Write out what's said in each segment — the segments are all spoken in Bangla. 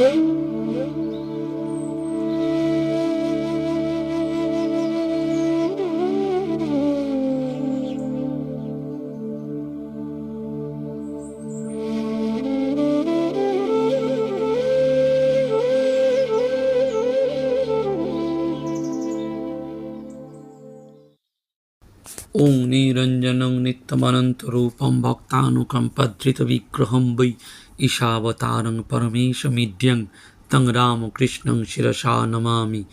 Música নিরঞ্জনং নিত্যমনন্তরূপং ভক্তানুকম্পাদৃতবিগ্রহং বৈ ঈশাবতারং পরমেশমিঢ্যং তং রামকৃষ্ণং শিরসা নমামি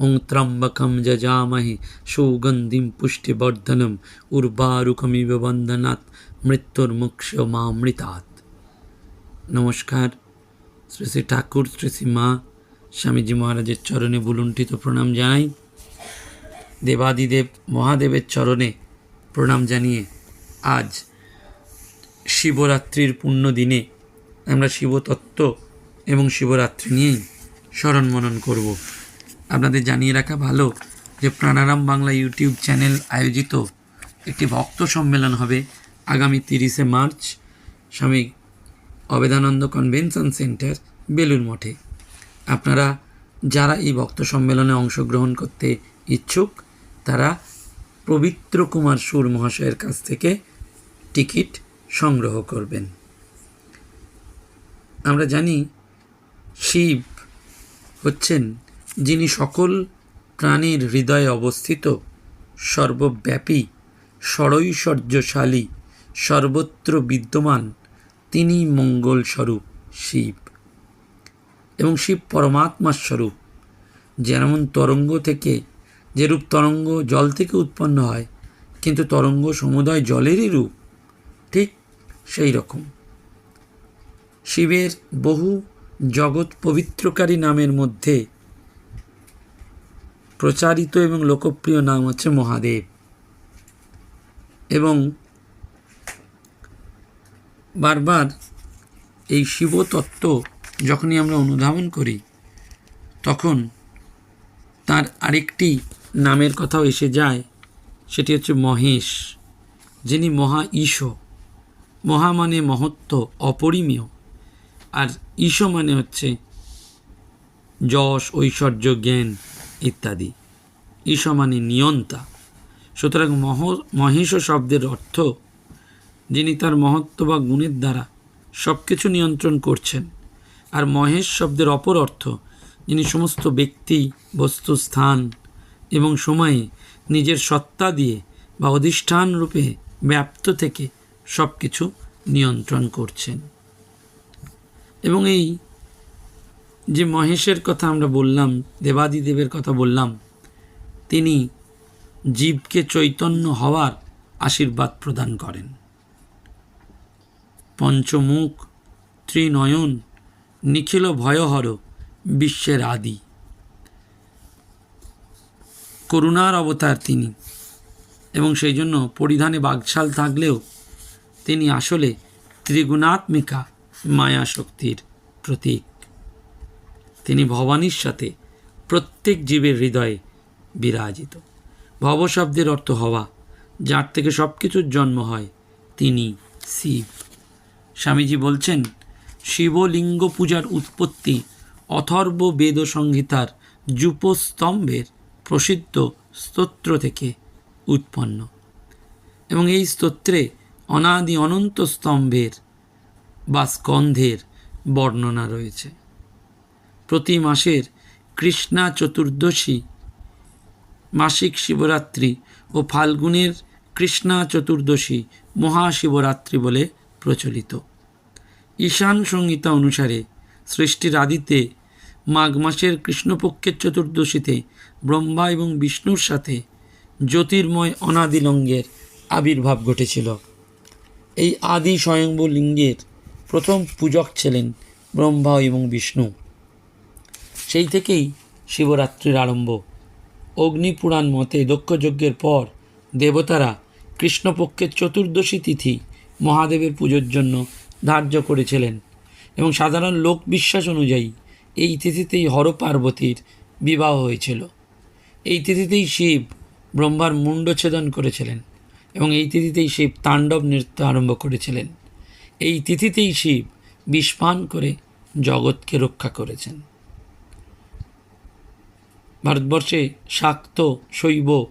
ওং ত্রম্বকম যজামহে সুগন্ধিম পুষ্টিবর্ধনম উর্বারুকমিব বন্ধনাৎ মৃত্যুর্মুক্ষ মামৃতাৎ নমস্কার শ্রী শ্রী ঠাকুর শ্রী শ্রী মা স্বামীজি মহারাজের চরণে বুলুণ্ঠিত প্রণাম জানাই। দেবাদিদেব, মহাদেবের চরণে প্রণাম জানিয়ে আজ শিবরাত্রির পুণ্য দিনে আমরা শিবতত্ত্ব এবং শিবরাত্রি নিয়েই স্মরণ মনন করব। আপনাদের জানিয়ে রাখা ভালো যে প্রাণারাম বাংলা ইউটিউব চ্যানেল আয়োজিত একটি ভক্ত সম্মেলন হবে আগামী তিরিশে মার্চ স্বামী অবেদানন্দ কনভেনশন সেন্টার বেলুর মঠে। আপনারা যারা এই ভক্ত সম্মেলনে অংশগ্রহণ করতে ইচ্ছুক, তারা পবিত্র কুমার সুর মহাশয়ের কাছ থেকে টিকিট সংগ্রহ করবেন। আমরা জানি শিব হচ্ছেন যিনি সকল প্রাণীর হৃদয়ে অবস্থিত, সর্বব্যাপী ষড়ৈশ্বর্যশালী সর্বত্র বিদ্যমান, তিনি মঙ্গল স্বরূপ শিব। এবং শিব পরমাত্মার স্বরূপ, যেমন তরঙ্গ থেকে যেরূপ তরঙ্গ জল থেকে উৎপন্ন হয়, কিন্তু তরঙ্গ সমুদয় জলেরই রূপ, ঠিক সেই রকম। শিবের বহু জগৎ পবিত্রকারী নামের মধ্যে প্রচারিত এবং লোকপ্রিয় নাম হচ্ছে মহাদেব। এবং বারবার এই শিবতত্ত্ব যখনই আমরা অনুধাবন করি, তখন তার আরেকটি নামের কথাও এসে যায়। সেটি হচ্ছে মহেশ, যিনি মহা ঈশ। মহা মানে মহত্ব, অপরিমেয়। আর ঈশ মানে হচ্ছে যশ, ঐশ্বর্য, জ্ঞান ইত্যাদি। ঈশ মানে নিয়ন্তা। সুতরাং মহ, মহেশ শব্দের অর্থ, যিনি তার মহত্ব বা গুণের দ্বারা সব কিছু নিয়ন্ত্রণ করছেন। আর মহেশ শব্দের অপর অর্থ, যিনি সমস্ত ব্যক্তি, বস্তু, স্থান এবং সময়ে নিজের সত্তা দিয়ে বা অধিষ্ঠান রূপে ব্যাপ্ত থেকে সব কিছু নিয়ন্ত্রণ করছেন। এবং এই যে মহেশের কথা আমরা বললাম, দেবাদিদেবের কথা বললাম, তিনি জীবকে চৈতন্য হওয়ার আশীর্বাদ প্রদান করেন। পঞ্চমুখ, ত্রিনয়ন, নিখিল ভয়হর, বিশ্বের আদি। করুণার অবতার তিনি এবং সেই জন্য পরিধানে বাগশাল থাকলেও তিনি আসলে ত্রিগুণাত্মিকা মায়া শক্তির প্রতীক। তিনি ভবানীর সাথে প্রত্যেক জীবের হৃদয়ে বিরাজিত। ভব শব্দের অর্থ হওয়া, যার থেকে সব কিছুর জন্ম হয় তিনি শিব। স্বামীজি বলছেন, শিবলিঙ্গ পূজার উৎপত্তি অথর্ব বেদ সংহিতার যুপস্তম্ভের প্রসিদ্ধ স্তোত্র থেকে উৎপন্ন। এবং এই স্তোত্রে অনাদি অনন্ত স্তম্ভের বা স্কন্ধের বর্ণনা রয়েছে। প্রতি মাসের কৃষ্ণা চতুর্দশী, মাসিক শিবরাত্রি ও ফাল্গুনের কৃষ্ণা চতুর্দশী মহাশিবরাত্রি বলে প্রচলিত। ঈশান সংহিতা অনুসারে সৃষ্টির আদিতে মাঘ মাসের কৃষ্ণপক্ষের চতুর্দশীতে ব্রহ্মা এবং বিষ্ণুর সাথে জ্যোতির্ময় অনাদিলঙ্গের আবির্ভাব ঘটেছিল। এই আদি স্বয়ম্ভু লিঙ্গের প্রথম পূজক ছিলেন ব্রহ্মা এবং বিষ্ণু। সেই থেকেই শিবরাত্রির আরম্ভ। অগ্নিপুরাণ মতে দক্ষযজ্ঞের পর দেবতারা কৃষ্ণপক্ষের চতুর্দশী তিথি মহাদেবের পুজোর জন্য ধার্য করেছিলেন এবং সাধারণ লোক বিশ্বাস অনুযায়ী এই তিথিতেই হর পার্বতীর বিবাহ হয়েছিল। এই তিথিতেই শিব ব্রহ্মার মুণ্ডছেদন করেছিলেন এবং এই তিথিতেই শিব তাণ্ডব নৃত্য আরম্ভ করেছিলেন। এই তিথিতেই শিব বিষপান করে জগৎকে রক্ষা করেছেন। ভারতবর্ষে শাক্ত, শৈব,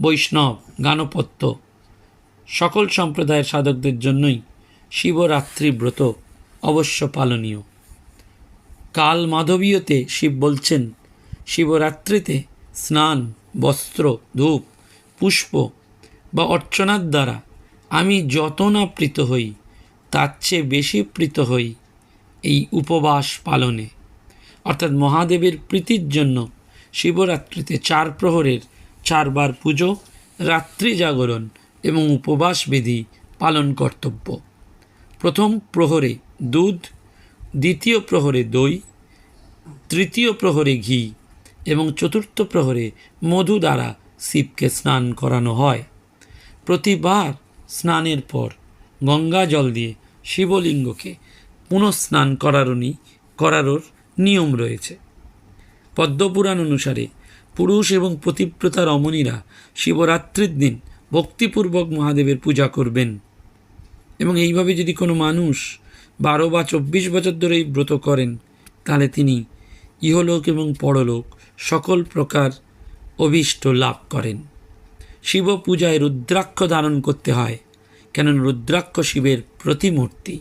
বৈষ্ণব, গানপত্য সকল সম্প্রদায়ের সাধকদের জন্যই শিবরাত্রি ব্রত অবশ্য পালনীয়। কাল মাধবীয়তে শিব বলছেন, শিবরাত্রিতে স্নান, বস্ত্র, ধূপ, পুষ্প বা অর্চনার দ্বারা আমি যত না প্রীত হই, তার চেয়ে বেশি প্রীত হই এই উপবাস পালনে। অর্থাৎ মহাদেবের প্রীতির জন্য শিবরাত্রিতে চার প্রহরের চারবার পুজো, রাত্রি জাগরণ এবং উপবাস বিধি পালন কর্তব্য। প্রথম প্রহরে দুধ দ্বিতীয় প্রহরে দই, তৃতীয় প্রহরে ঘি এবং চতুর্থ প্রহরে মধু দ্বারা শিবকে স্নান করানো হয়। প্রতিবার স্নানের পর গঙ্গা জল দিয়ে শিবলিঙ্গকে পুনঃস্নান করারণই করারোর নিয়ম রয়েছে। পদ্মপুরাণ অনুসারে পুরুষ এবং পতিব্রতা রমণীরা শিবরাত্রির দিন ভক্তিপূর্বক মহাদেবের পূজা করবেন। এবং এইভাবে যদি কোনো মানুষ বারো বা চব্বিশ বছর ধরেই ব্রত করেন। তাহলে তিনি ইহলোক এবং পরলোক সকল প্রকার অভীষ্ট লাভ করেন। শিব পূজায় রুদ্রাক্ষ ধারণ করতে হয় কেন রুদ্রাক্ষ শিবের প্রতিমূর্তি।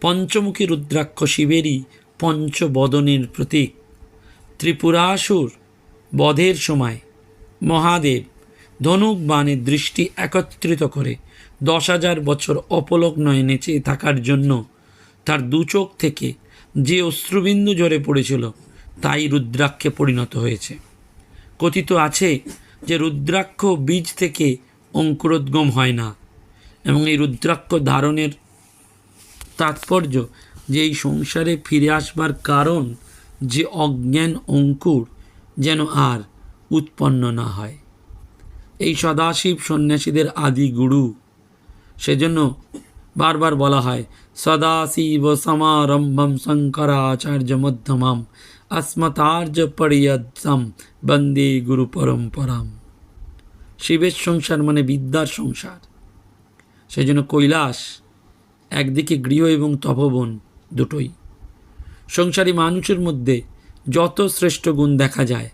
পঞ্চমুখী রুদ্রাক্ষ শিবেরই পঞ্চবদনের প্রতীক। ত্রিপুরাসুর বধের সময় মহাদেব ধনুক বাণের দৃষ্টি একত্রিত করে দশ হাজার বছর অপলক নয়নে চেয়ে থাকার জন্য তার দু চোখ থেকে যে অশ্রুবিন্দু ঝরে পড়েছিল, তাই রুদ্রাক্ষে পরিণত হয়েছে। কথিত আছে যে রুদ্রাক্ষ বীজ থেকে অঙ্কুরোদ্গম হয় না এবং এই রুদ্রাক্ষ ধারণের তাৎপর্য যে এই সংসারে ফিরে আসবার কারণ যে অজ্ঞান অঙ্কুর যেন আর উৎপন্ন না হয়। এই সদাশিব সন্ন্যাসীদের আদি গুরু, সেজন্য বারবার বলা হয় सदाशिवसमारम्भं शङ्कराचार्यमध्यमाम् अस्मतार्जपर्यदं বন্দে গুরু পরম্পরাম শিবের সংসার মানে বিদ্যার সংসার। সেই জন্য কৈলাস একদিকে গৃহ এবং তপবন দুটোই। সংসারী মানুষের মধ্যে যত শ্রেষ্ঠ গুণ দেখা যায়,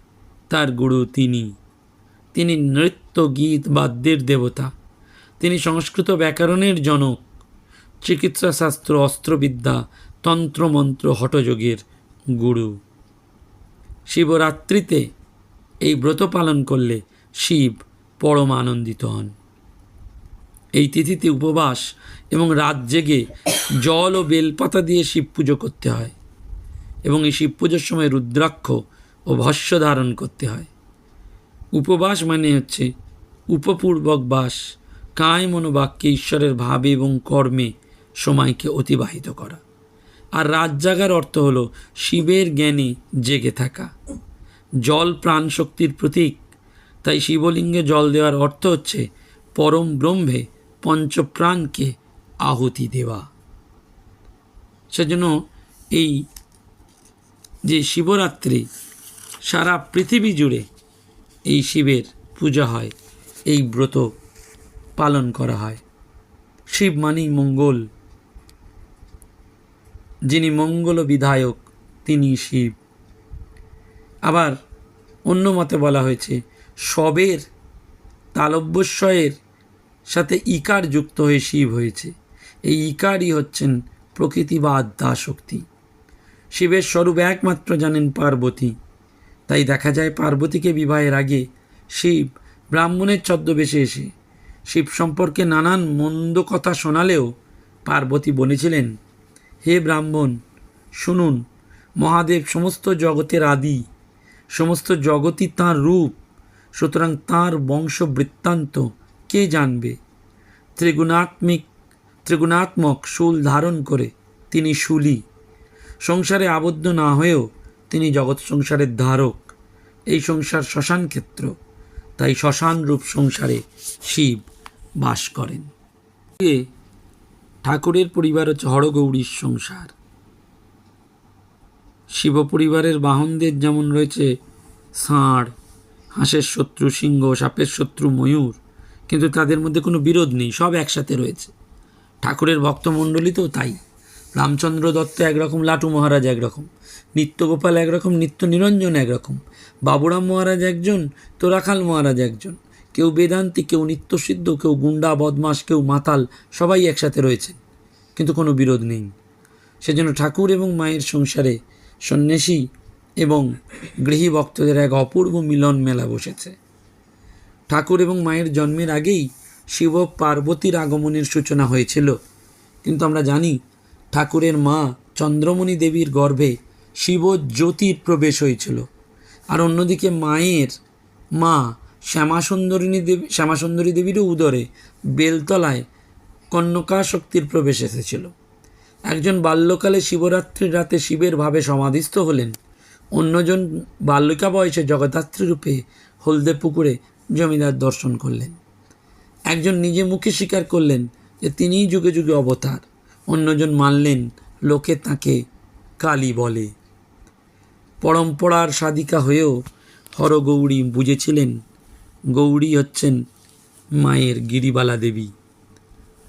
তার গুরু তিনি। তিনি নৃত্য, গীত, বাদ্যের দেবতা। তিনি সংস্কৃত ব্যাকরণের জনক। চিকিৎসাশাস্ত্র, অস্ত্রবিদ্যা, তন্ত্রমন্ত্র, হঠযোগের গুরু। শিবরাত্রিতে এই ব্রত পালন করলে শিব পরম আনন্দিত হন। এই তিথিতে উপবাস এবং রাত জেগে জল ও বেলপাতা দিয়ে শিব পুজো করতে হয় এবং এই শিব পুজোর সময় রুদ্রাক্ষ ও ভস্য ধারণ করতে হয়। উপবাস মানে হচ্ছে উপপূর্বক বাস কায় মনোবাক্যে ঈশ্বরের ভাবে এবং কর্মে সময়কে অতিবাহিত করা। আর রাত জাগার অর্থ হলো শিবের জ্ঞানে জেগে থাকা। জল প্রাণ শক্তির প্রতীক। তাই শিবলিঙ্গে জল দেওয়ার অর্থ হচ্ছে পরম ব্রহ্মে পঞ্চপ্রাণকে আহুতি দেওয়া। সেজন্য এই যে শিবরাত্রি সারা পৃথিবী জুড়ে এই শিবের পূজা হয়, এই ব্রত পালন করা হয়। শিব মানেই মঙ্গল। যিনি মঙ্গল বিধায়ক, তিনি শিব। আবার অন্য মতে বলা হয়েছে সবের তালব্যস্বয়ের সাথে ইকার যুক্ত হয়ে শিব হয়েছে। এই ইকারই হচ্ছেন প্রকৃতি বা আদ্যা শক্তি শিবের স্বরূপ একমাত্র জানেন পার্বতী। তাই দেখা যায় পার্বতীকে বিবাহের আগে শিব ব্রাহ্মণের ছদ্মবেশে এসে শিব সম্পর্কে নানান মন্দ কথা শোনালেও পার্বতী বলেছিলেন হে ব্রাহ্মণ, শুনুন, মহাদেব সমস্ত জগতের আদি, সমস্ত জগতই তাঁর রূপ, সুতরাং তাঁর বংশ বৃত্তান্ত কে জানবে? ত্রিগুণাত্মিক, ত্রিগুণাত্মক শুল ধারণ করে তিনি শুলি। সংসারে আবদ্ধ না হয়েও তিনি জগৎ সংসারের ধারক। এই সংসার শ্মশান ক্ষেত্র, তাই শ্মশান রূপ সংসারে শিব বাস করেন। ঠাকুরের পরিবার হচ্ছে হরগৌরীর সংসার। শিব পরিবারের বাহনদের যেমন রয়েছে ষাঁড়, হাঁসের শত্রু, সিংহ, সাপের শত্রু, ময়ূর, কিন্তু তাদের মধ্যে কোনো বিরোধ নেই, সব একসাথে রয়েছে। ঠাকুরের ভক্তমণ্ডলীতেও তাই। রামচন্দ্র দত্ত একরকম, লাটু মহারাজ একরকম, নিত্যগোপাল একরকম নিত্য নিরঞ্জন একরকম, বাবুরাম মহারাজ একজন, তোরাখাল মহারাজ একজন। কেউ বেদান্তি, কেউ নিত্যসিদ্ধ, কেউ গুন্ডা বদমাস কেউ মাতাল, সবাই একসাথে রয়েছে। কিন্তু কোনো বিরোধ নেই। সেজন্য ঠাকুর এবং মায়ের সংসারে সন্ন্যাসী এবং গৃহী ভক্তদের এক অপূর্ব মিলন মেলা বসেছে। ঠাকুর এবং মায়ের জন্মের আগেই শিব পার্বতীর আগমনের সূচনা হয়েছিল। কিন্তু আমরা জানি, ঠাকুরের মা চন্দ্রমণি দেবীর গর্ভে শিব জ্যোতির প্রবেশ হয়েছিল। আর অন্যদিকে মায়ের মা শ্যামাসুন্দরিনী দেবী শ্যামাসুন্দরী দেবীরও উদরে বেলতলায় কন্যকা শক্তির প্রবেশ এসেছিল। একজন বাল্যকালে শিবরাত্রির রাতে শিবের ভাবে সমাধিস্থ হলেন। অন্যজন বাল্যিকা বয়সে জগদ্ধাত্রী রূপে হলদে পুকুরে জমিদার দর্শন করলেন। একজন নিজে মুখে স্বীকার করলেন যে তিনিই যুগে যুগে অবতার। অন্যজন মানলেন, লোকে তাকে কালী বলে। পরম্পরার সাধিকা হয়েও হরগৌরী বুঝেছিলেন গৌরী হচ্ছেন মায়ের গিরিবালা দেবী।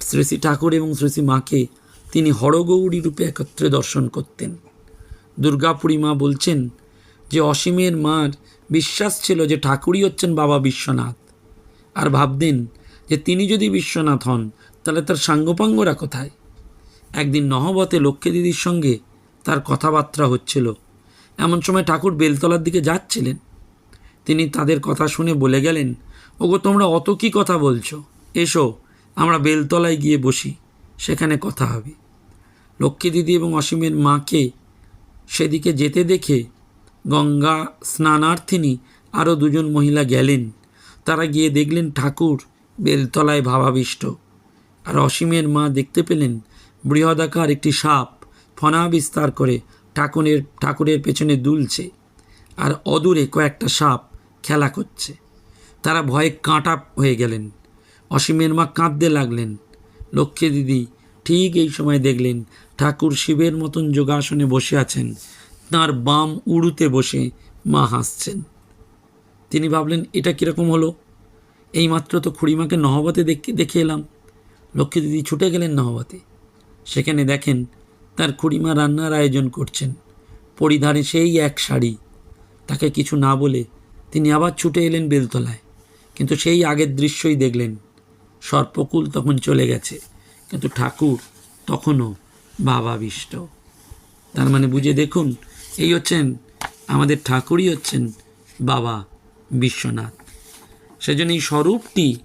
শ্রী ঠাকুর এবং শ্রী মাকে তিনি হরগৌরী রূপে একত্রে দর্শন করতেন। দুর্গাপুরী মা বলছেন যে, অসীমের মার বিশ্বাস ছিল যে ঠাকুরই হচ্ছেন বাবা বিশ্বনাথ। আর ভাবতেন যে, তিনি যদি বিশ্বনাথ হন, তাহলে তার সাঙ্গপাঙ্গরা কোথায়? একদিন নহবতে লক্ষ্মী দিদির সঙ্গে তার কথাবার্তা হচ্ছিল। এমন সময় ঠাকুর বেলতলার দিকে যাচ্ছিলেন। তিনি তাদের কথা শুনে বলে গেলেন, ওগো, তোমরা অত কি কথা বলছো? এসো, আমরা বেলতলায় গিয়ে বসি, সেখানে কথা হবে। লক্ষ্মী দিদি এবং অসীমের মাকে সেদিকে যেতে দেখে গঙ্গা স্নানার্থিনী আরও দুজন মহিলা গেলেন। তারা গিয়ে দেখলেন ঠাকুর বেলতলায় ভাবাবিষ্ট। আর অসীমের মা দেখতে পেলেন বৃহদাকার একটি সাপ ফনা বিস্তার করে ঠাকুরের ঠাকুরের পেছনে দুলছে। আর অদূরে কয়েকটা সাপ খেলা করছে। তারা ভয়ে কাঁটা হয়ে গেলেন। অসীমের মা কাঁদতে লাগলেন। লক্ষ্মী দিদি ঠিক এই সময় দেখলেন ঠাকুর শিবের মতন যোগাসনে বসে আছেন। তাঁর বাম উড়ুতে বসে মা হাসছেন। তিনি ভাবলেন, এটা কীরকম হলো? এইমাত্র তো খুড়িমাকে নহবতে দেখে দেখে এলাম। লক্ষ্মী দিদি ছুটে গেলেন নহবতে। সেখানে দেখেন তার খুড়িমা রান্নার আয়োজন করছেন। পরিধানে সেই এক শাড়ি। তাকে কিছু না বলে তিনি আবার ছুটে এলেন বেলতলায়। কিন্তু সেই আগের দৃশ্যই দেখলেন। সর্পকুল তখন চলে গেছে। কিন্তু ঠাকুর তখনও বাবাবিষ্ট। তার মানে বুঝে দেখুন, এই হচ্ছেন, আমাদের ঠাকুরই হচ্ছেন বাবা বিশ্বনাথ। সেজন্য এই স্বরূপটি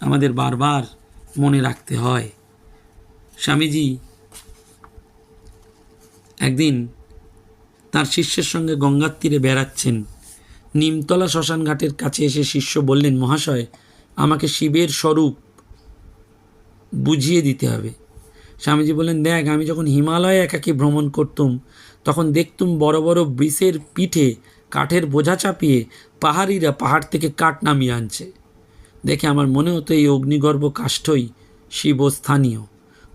আমাদের বারবার মনে রাখতে হয়। স্বামীজি একদিন তার শিষ্যের সঙ্গে গঙ্গার তীরে বেড়াচ্ছেন। নিমতলা শ্মশান ঘাটের কাছে এসে শিষ্য বললেন, মহাশয়, আমাকে শিবের স্বরূপ বুঝিয়ে দিতে হবে। স্বামীজি বললেন, দেখ, আমি যখন হিমালয়ে একাকি ভ্রমণ করতুম, তখন দেখতুম বড় বড় ব্রিসের পিঠে কাঠের বোঝা চাপিয়ে পাহাড়িরা পাহাড় থেকে কাঠ নামিয়ে আনছে। দেখে আমার মনে হতো এই অগ্নিগর্ভ কাষ্ঠই শিবস্থানীয়।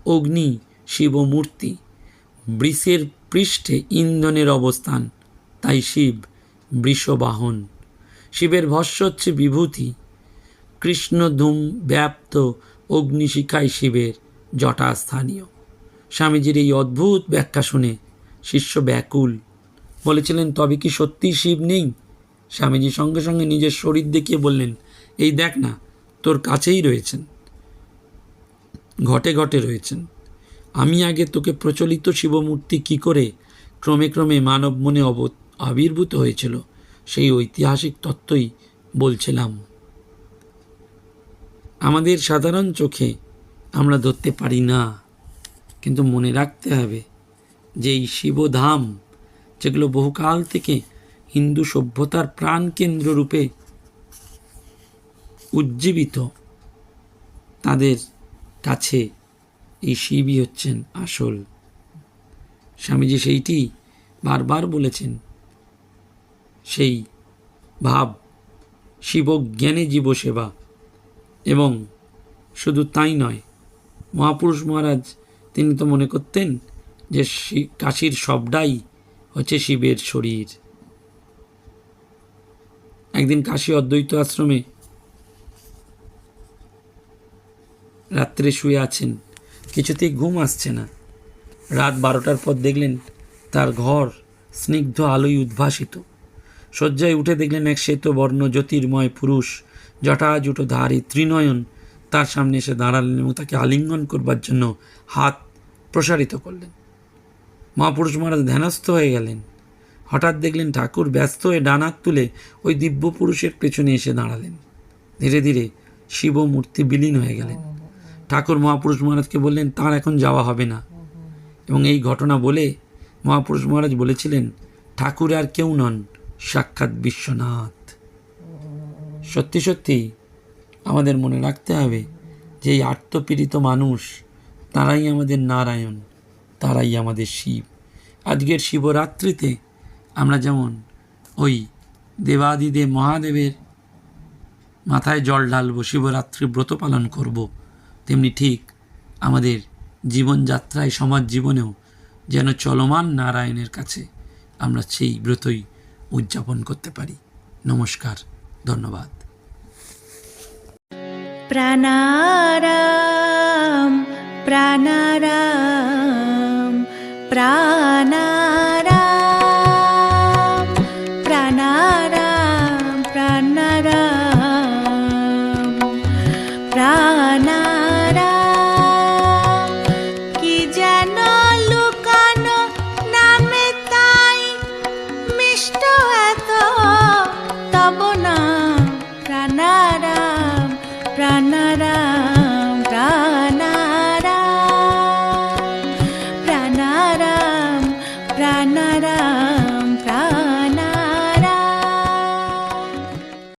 অগ্নি, শিবমূর্তি বৃষের পৃষ্ঠে ইন্ধনের অবস্থান, তাই শিব বৃষবাহন। শিবের ভস্য হচ্ছে বিভূতি। কৃষ্ণধূম ব্যাপ্ত অগ্নিশিখাই শিবের জটাস্থানীয় স্বামীজির এই অদ্ভুত ব্যাখ্যা শুনে শিষ্য ব্যাকুল। বলেছিলেন, তবে কি সত্যি শিব নেই? স্বামীজি সঙ্গে সঙ্গে নিজের শরীর দেখিয়ে বললেন, এই দেখ না, তোর কাছেই রয়েছেন। ঘটে ঘটে রয়েছেন। আমি আগে তোকে প্রচলিত শিবমূর্তি কি করে ক্রমে ক্রমে মানব মনে অব আবির্ভূত হয়েছিল। সেই ঐতিহাসিক তত্ত্বই বলছিলাম। আমাদের সাধারণ চোখে আমরা ধরতে পারি না, কিন্তু মনে রাখতে হবে যে এই শিবধাম, যেগুলো বহুকাল থেকে হিন্দু সভ্যতার প্রাণকেন্দ্র রূপে উজ্জীবিত, তাদের কাছে এই শিবই হচ্ছেন আসল। স্বামীজি সেইটি বারবার বলেছেন। সেই ভাব, শিবজ্ঞানে জীবসেবা। এবং শুধু তাই নয়, মহাপুরুষ মহারাজ, তিনি তো মনে করতেন যে কাশীর সবটাই হচ্ছে শিবের শরীর। একদিন কাশী অদ্বৈত আশ্রমে রাত্রে শুয়ে আছেন, কিছুতেই ঘুম আসছে না। রাত বারোটার পর দেখলেন তার ঘর স্নিগ্ধ আলোয় উদ্ভাসিত। শয্যায় উঠে দেখলেন এক শ্বেত বর্ণ জ্যোতির্ময় পুরুষ, জটাজুটো ধারী ত্রিনয়ন। তার সামনে এসে দাঁড়ালেন এবং তাকে আলিঙ্গন করবার জন্য হাত প্রসারিত করলেন। মহাপুরুষ মহারাজ ধ্যানস্থ হয়ে গেলেন। হঠাৎ দেখলেন ঠাকুর ব্যস্ত হয়ে ডানাত তুলে ওই দিব্য পুরুষের পেছনে এসে দাঁড়ালেন। ধীরে ধীরে শিব মূর্তি বিলীন হয়ে গেলেন। ঠাকুর মহাপুরুষ মহারাজকে বললেন, তার এখন যাওয়া হবে না। এবং এই ঘটনা বলে মহাপুরুষ মহারাজ বলেছিলেন, ঠাকুর আর কেউ নন। সাক্ষাৎ বিশ্বনাথ। সত্যি সত্যি আমাদের মনে রাখতে হবে যে এই আত্মপীড়িত মানুষ, তারাই আমাদের নারায়ণ, তারাই আমাদের শিব। আজকের শিবরাত্রিতে আমরা যেমন ওই দেবাদিদেব মহাদেবের মাথায় জল ঢালবো, শিবরাত্রি ব্রত পালন করব, তেমনি ঠিক আমাদের জীবনযাত্রায়, সমাজ জীবনেও যেন চলমান নারায়ণের কাছে আমরা সেই ব্রতই উদযাপন করতে পারি। নমস্কার ধন্যবাদ। প্রাণারাম প্রাণারাম প্রাণারাম।